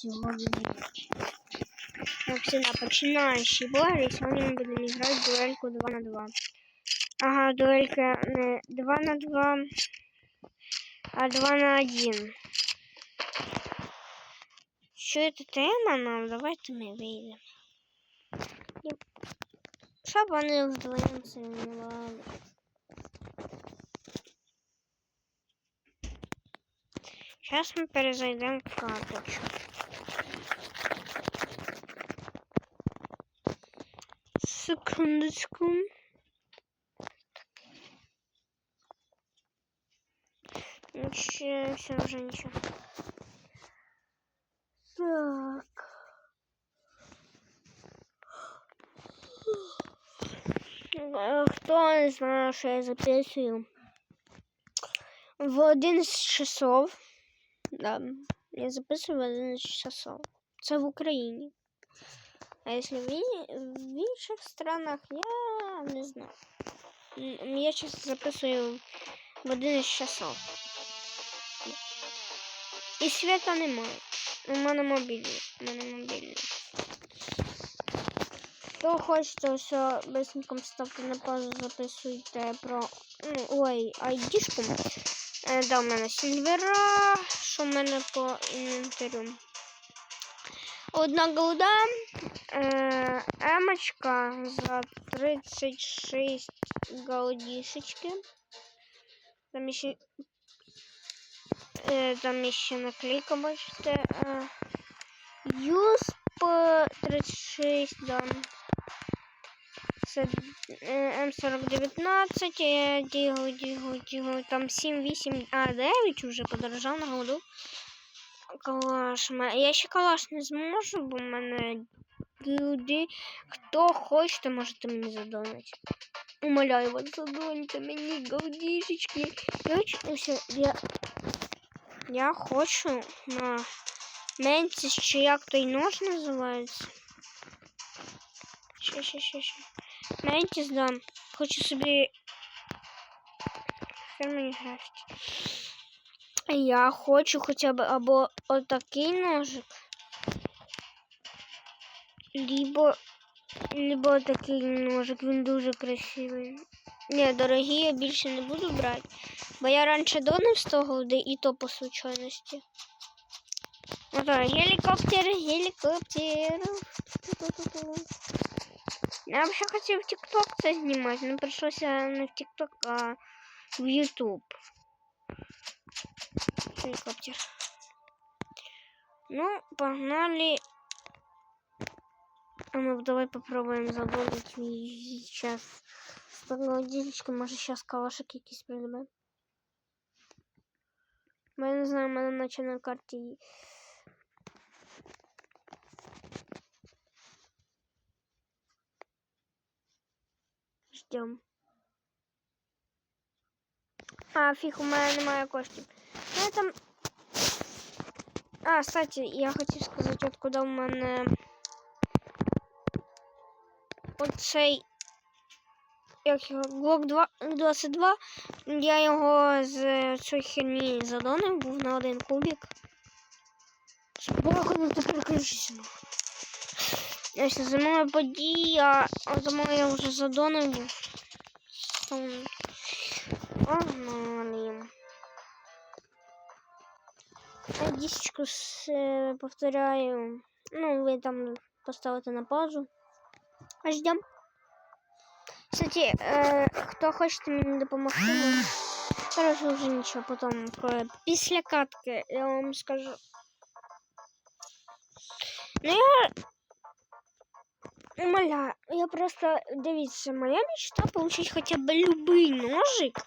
всего величия. Как всегда, починающий Боря, и сегодня мы будем играть в дуэльку 2 на 2. Ага, дуэлька не 2 на 2, а 2 на 1. Что это тема нам? Давайте мы выйдем. Чтобы ну, они вдвоем соревновались. Сейчас мы перезайдем в карточку. Секундочку. Ничего, все уже ничего. Так. Э, Кто не знает, что я записываю? В 11 часов. Да, я записываю в 11 часов. Це в Україні. А если в, в інших странах, я не знаю. Я сейчас записую в 11 часов. І света немає. У мене мобільний. У мене мобільний. Хто хочете, все быстренько ставте на паузу, записуйте про. Ну, ой, айдішку. Е, да, у мене сільвера, що в мене по інвентарю. Одна голда, е, э, эмочка за 36 голдишечки. Там еще, э, там еще наклейка, бачите. Э, Юсп 36, да. Е, М4019, ем дігу, дігу, дігу, там 7-8, а 9 уже подорожал на голду. Калаш. ме- Я ще калаш не зможу, бо в мене люди. Хто хоче, то можете мені задонати. Умоляю вас, задоньте мені голдішечки. Я, хочу- ось, я, я хочу на Ментіс, чи як той нож називається. Ще, ще, ще, ще. Ментіс, да. Хочу собі. Фірмені графіті. Я хочу хоча б або отакий ножик. Либо, либо такий ножик, він дуже красивий. Ні, дорогі я більше не буду брати. Бо я раніше донив з того, де і то по случайності. Ото гелікоптер, гелікоптер. Я взагалі хотів TikTok це знімати, але прийшлося не в TikTok, а в YouTube. Геликоптер. Ну, погнали. А ну давай попробуем задолить сейчас. С такого ділечка, може сейчас калашик якийсь придбаємо. Бо я не знаю, в мене наче на карті. Ждем. А, фіг, у мене немає коштів. Ну, я там... А, кстати, я хотів сказати, откуда у мене оцей як його Glock 2, 22. Я його з цієї херні задонив, був на один кубик. Бога, не ти переключися. Ось зимова подія, а тому я вже задонив. Там... Погнали. Я дісечку с, е, повторяю. Ну, ви там поставите на паузу. А ждем. Кстати, э, хто хоче мені допомогти, ну, короче, вже нічого, потім про після катки я вам скажу. Ну я умоляю, я просто, дивіться, моя мечта получить хоча б любий ножик.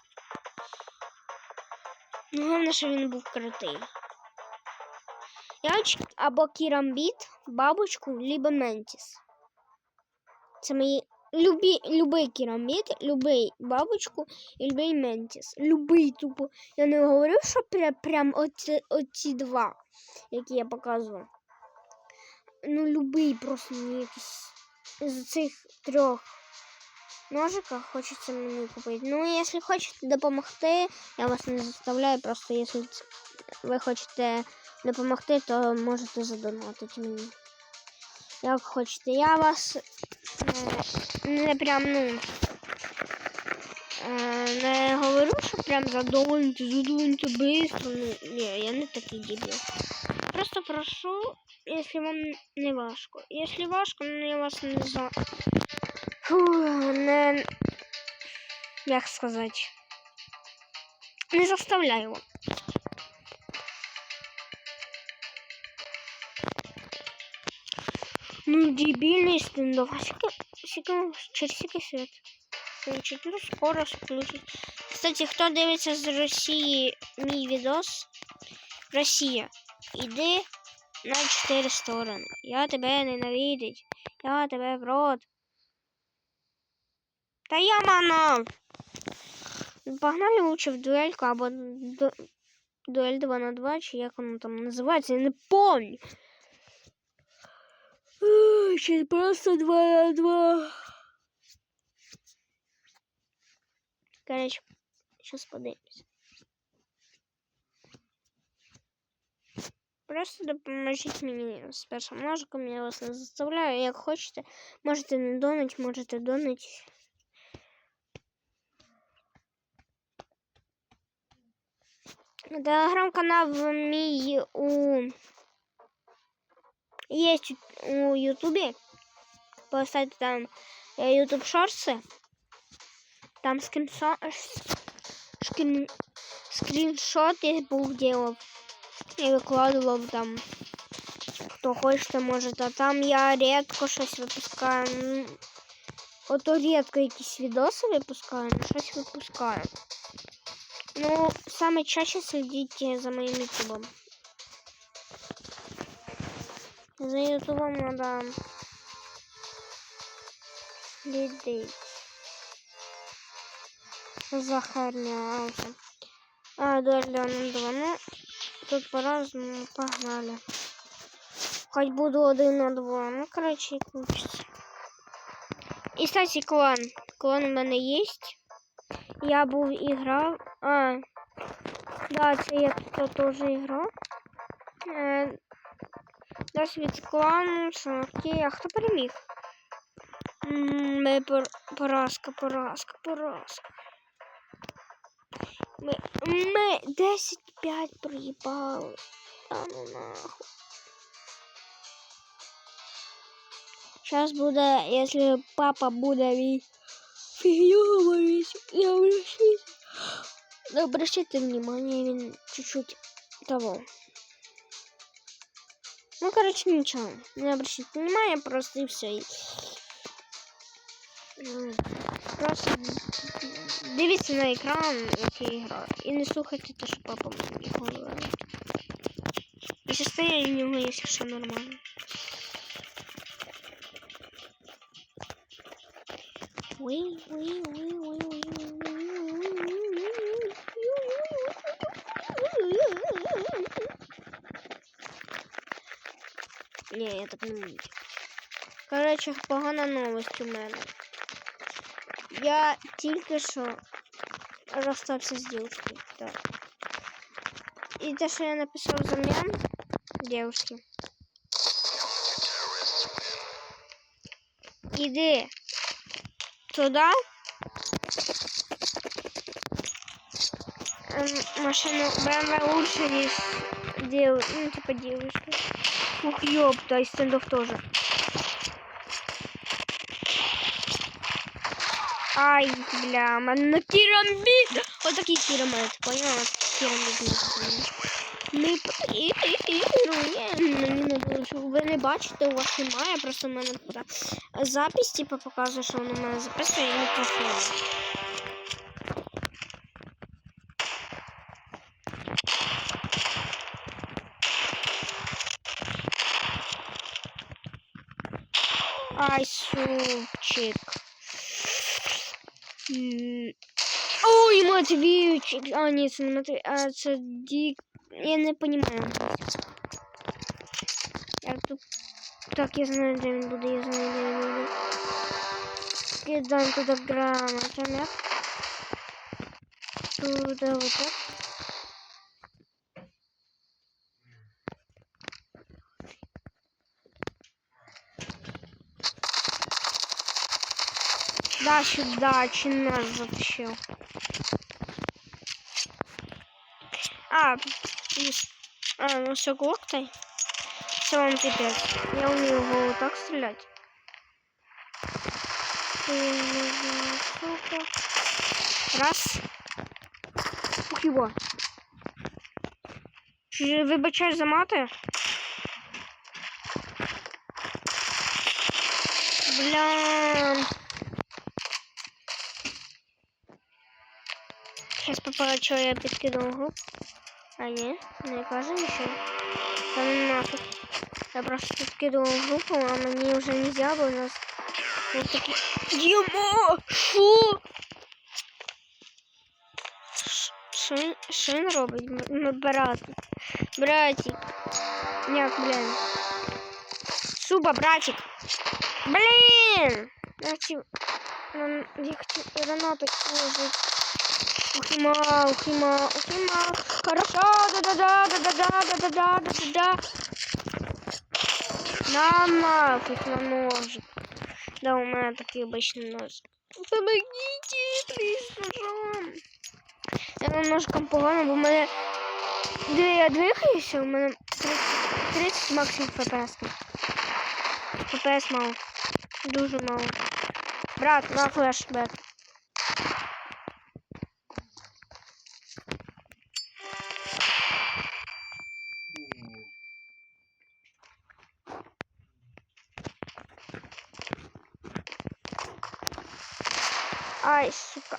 Ну, головне, що він був крутий. Я або керамбіт, бабочку, либо ментіс. Це мої любі, любий керамбіт, любий бабочку і любий ментіс. Любий тупо. Я не говорю, що пря, прям оці, оці два, які я показував. Ну, любий просто якийсь з цих трьох ножиках хочеться мені купити. Ну, якщо хочете допомогти, я вас не заставляю, просто якщо ц- ви хочете допомогти, то можете задонатити мені. Як хочете. Я вас е, не прям, ну. е, Не говорю, що прям задоньте, задоньте быстро. Ну, ні, я не такий дебіл. Просто прошу, если вам не важко. Если важко, ну я вас не за... Фу, не... Як сказати? Не заставляю вам. Ну, дебильный стендов. А сколько, через сколько свет? Ну, скоро включить. Кстати, хто дивиться з Росії мій відос? Росія, іди на чотири сторони. Я тебе ненавидить. Я тебе в рот. Та я манав. Погнали лучше в дуельку або ду... дуель 2 на 2, чи як воно там називається, я не помню. Сейчас просто 2 на 2. Короче, сейчас подивимось. Просто допоможіть мені з першим ножиком, я вас не заставляю, як хочете. Можете не донать, можете донать. Телеграм-канал мій у есть у Ютубе. Поставьте там Ютуб шорсы. Там скриншот, скрин, скриншот я був делал. І викладував там. Хто хоче, може. А там я рідко щось випускаю. Ну, Ото рідко якісь відоси випускаю, але щось випускаю. Ну, саме чаще следите за моим ютубом. За ютубом надо следить. Захарнялся. А, далі на два. Ну, тут по-разному погнали. Хоть буду один на два. Ну, короче, получится. І, кстати, клан. Клан у мене є. Я був і грав. А, да, це я тут теж грав. Е, Досвід клану, Санки. А хто переміг? Ми пор... поразка, поразка, поразка. Ми, ми 10-5 проїбали. Та ну нахуй. Сейчас буде, если папа буде мій фигню говорить, не обращайте. Не обращайте внимание, він чуть-чуть того. Ну, короче, ничего. Не обращайте внимания, просто и все. Просто дивіться на екран, який грає. І не слухайте те, що папа мені говорить. І состояние у нього є все нормально. Уи, уи, уи, уи, уи, Не, я так не можу. Коротше, погана новость у мене. Я тільки що розстався з дівчиною. Так. І те, що я написав зам'ян дівчинки. Іди туди. Ем, Машину BMW лучше, ніж дев... ну, типа девушка. Ух, ёпта, и стендов тоже. Ай, бля, мене тирамбит. Вот такие тирамбит, поняла? Тирамбит. Ми проігруємо. Ви не бачите, у вас немає, просто в мене тут запись, типу, показує, що воно в мене записує і мікрофон. Ай, супчик. Ой, Матвійчик. А, ні, це не Матвій, а це Дік. Я не понимаю. Так, я знаю, де він буду, я знаю, де він буду. Кидаем туда гранатомет. Туда вот так. Да, сюда, чин а, а, нас затащил. А, а, ну все глоктой. Все вам пипец. Я умею в голову так стрелять. Сука. Раз. Ух, его. Вибачай за мати. Бля. Сейчас попала, что я подкинул. А не, не каже ничего. Да ну нафиг. Я просто подкидывал группу, а мне уже нельзя, бо у нас вот такие... Дімо! Фу! Що він, що він робить? М- м- Братик. Братик. Як, блін. Суба, братик. Блін! Я хотів... Ран- Я хотів гранату положити. Ухима, ухима, ухима. Хорошо, да-да-да, да-да-да, да-да-да, да-да-да. На нафиг на ножик. Да, у меня такие обычные ножик. Помогите, плиз, ножом. Я вам ножиком погано, бо в мене... Де я двигаюся, у мене 30, 30 максимум ФПС. ФПС мало. Дуже мало. Брат, на флешбек. Ай, сука.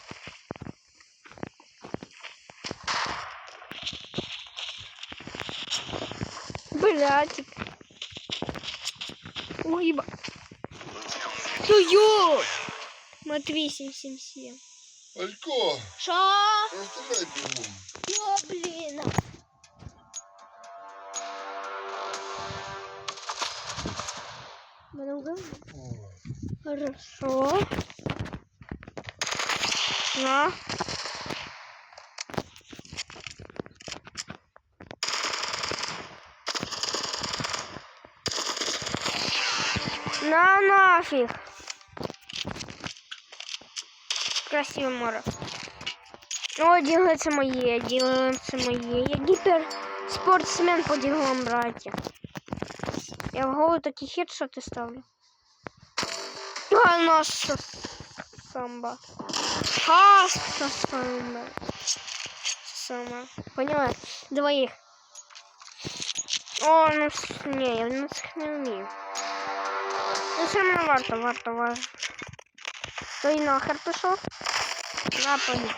Блядик. Ой, еба. Ну ё! Матвей 777. Алько, Шо? розстріляй бігом. Ё, блин. Много? Хорошо. На. На нафиг. Красивое море. О, делается моє, делается моє. Я гипер спортсмен по делам, братья. Я в голову такие хедшоты ставлю. А, наша самба. Хаста самба. Сама. Поняла? Двоих. О, ну с- не, я на цих не вмію. Ну все равно варто, варто, варто. Той нахер пішов. На поїб.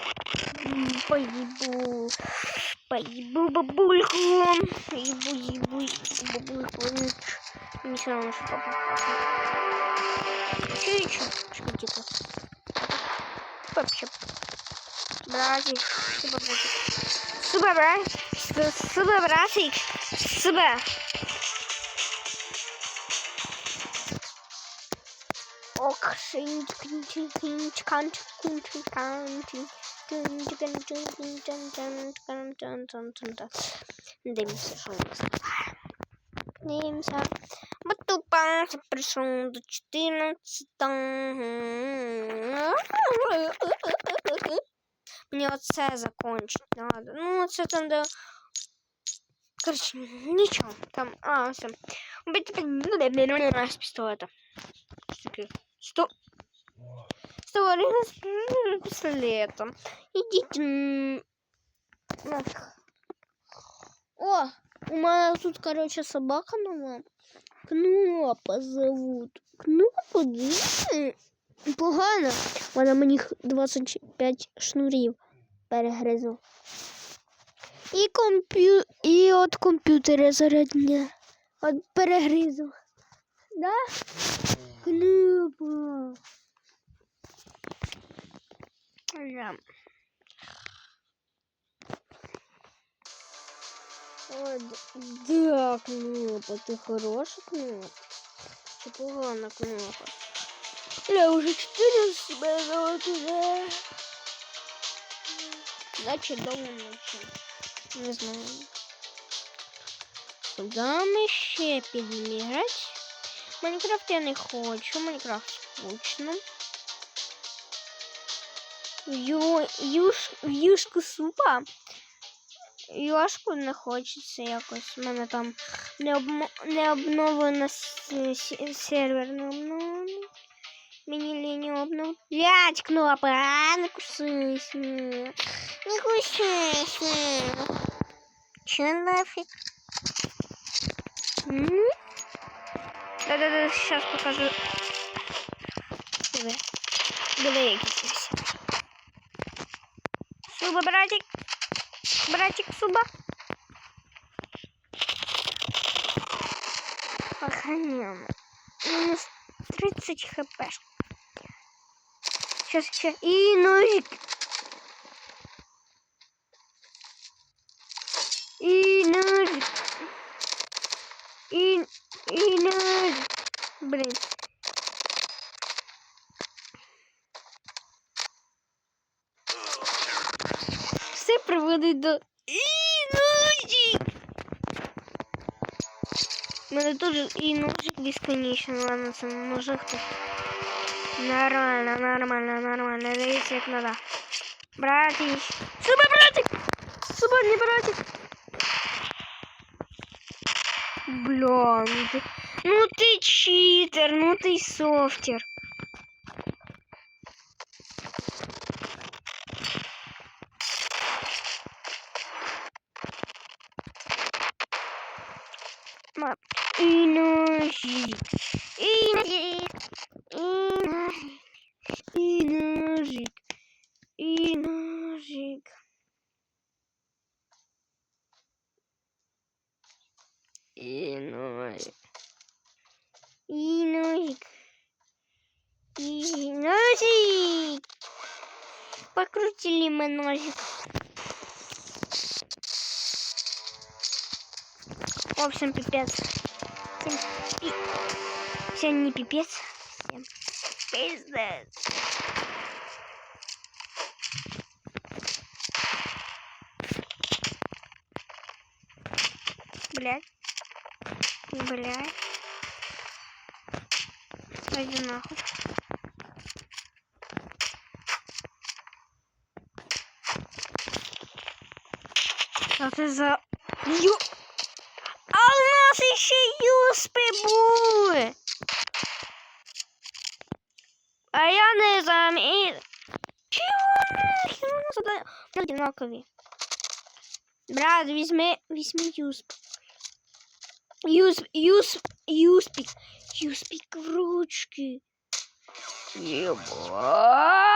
М, Поїбу. Поїбу бабульку. Їбу, їбу, їбу бабульку. Мені все равно, що папа. Чуть, чуть, типа. Вообще. Братик, супер братик. Супер братик. С- Супер братик. Супер. Ок, шинч, кинч, кинч, канч, кунч, канч. Дивимося, що у нас. Дивимося. Батупа прийшов до 14. Мені оце закончить надо. Ну, це там де. Короче, нічого. Там. А, все. Убить з пістолета. Такий. Сто. Сто з пістолетом. Ідіть. м, нафіг. О, у мене тут, короче, собака нова. Кнопа зовут. Кнопа? Погано. Вона мені х- 25 шнурів перегризла. І комп'ю... І от комп'ютера зарядня. От перегризла. Да? Кнопа. Да. Да, кнопа, ти хороша кнопа. Чи погана кнопа? Я уже 4 себе зовут уже. Значит, дома ночі. Не знаю. Куди ми ще підемо грати? Майнкрафт я не хочу, Майнкрафт скучно. ю, юш, юшку супа. Йошку не хочеться якось. У мене там не, обмо, не обновлено с- с- сервер не обновлений. Мені лінію обнов. Блять, кнопа, а, не кусись. ні. Не кусись. ні. Чё нафиг? М? Да-да-да, сейчас покажу. Диви. Диви, якийсь ось. Суба, братик. Братик, суба. Охрененно. Минус 30 хп. Сейчас, сейчас. И ножик. И ножик. И, и ножик. Блин. Все приводить до і ножик. У мене теж і ножик безконечний. Ладно, це ножик тут. Нормально, нормально, нормально. Дивіться, як надо. Братик. Суба, братик! Суба, не братик. Бля, ну ты... Ну ты читер, ну ты софтер. yapma. İnoş. İnoş. Блять. Блять. Пойди нахуй. А ты за... Ю... А у нас еще юспи були. А я не замітив. Чого нахер? У нас одна- одинакові. Брат, візьми, візьми юсп. You, you, you speak, you speak в ручки. Ебать!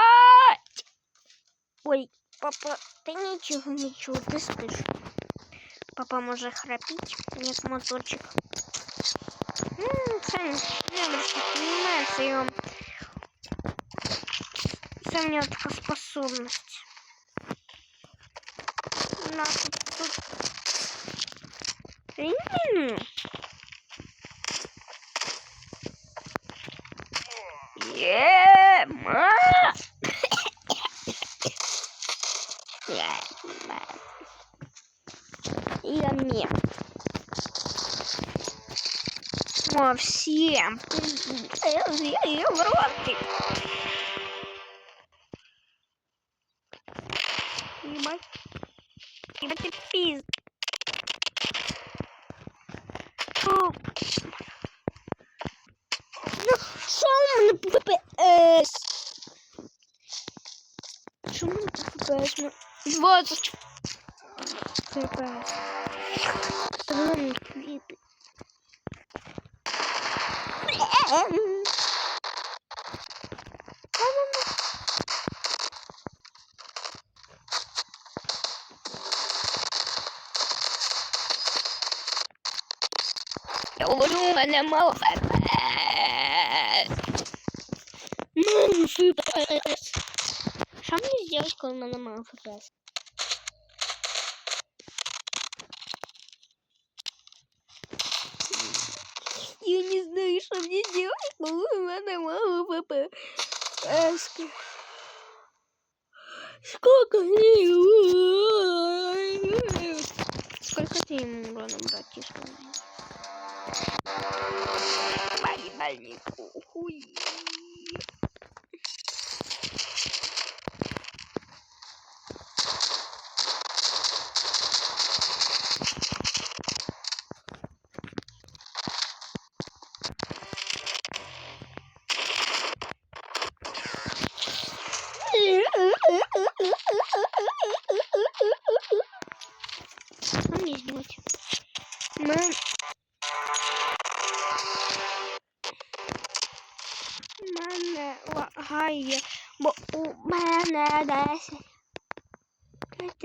Ой, папа, ты ничего, ничего, ты спишь. Папа может храпить, нет моторчик. Ну, сами, девочки, понимаете, я вам... Это у меня такая способность. На, тут, тут... О, всем привет Европе! Ебать. Ебать ты пиз. Что у меня ППС? Что у меня ППС? Вот. ППС. Странный клипик. Em. Tamam. Yavrum annem al. Mum süper. Şamil izliyoruz kolmanı mafı biraz. Что мне делать, но у меня мало ФПС. Сколько Сколько ты ему урона, братишка? Бальник, хуй.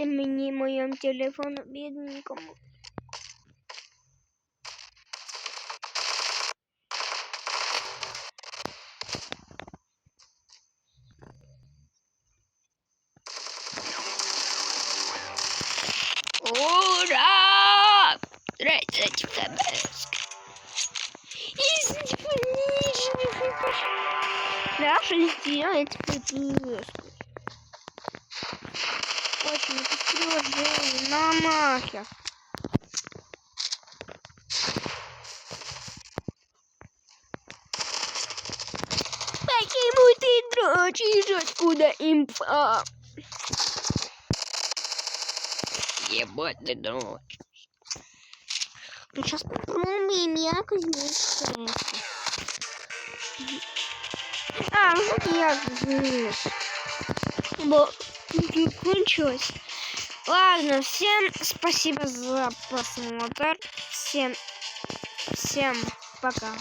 мені моєму телефону бідненькому. Ура! 30 ФБС. Даша сделает ФБС. Очень приложение на нахер. Почему ты дрочишь? Откуда инфа? Ебать ты дрочишь. Ну сейчас попробуем якось знайти. А, ну як знаешь. Бо не кончилось. Ладно, всем спасибо за просмотр. Всем, всем пока.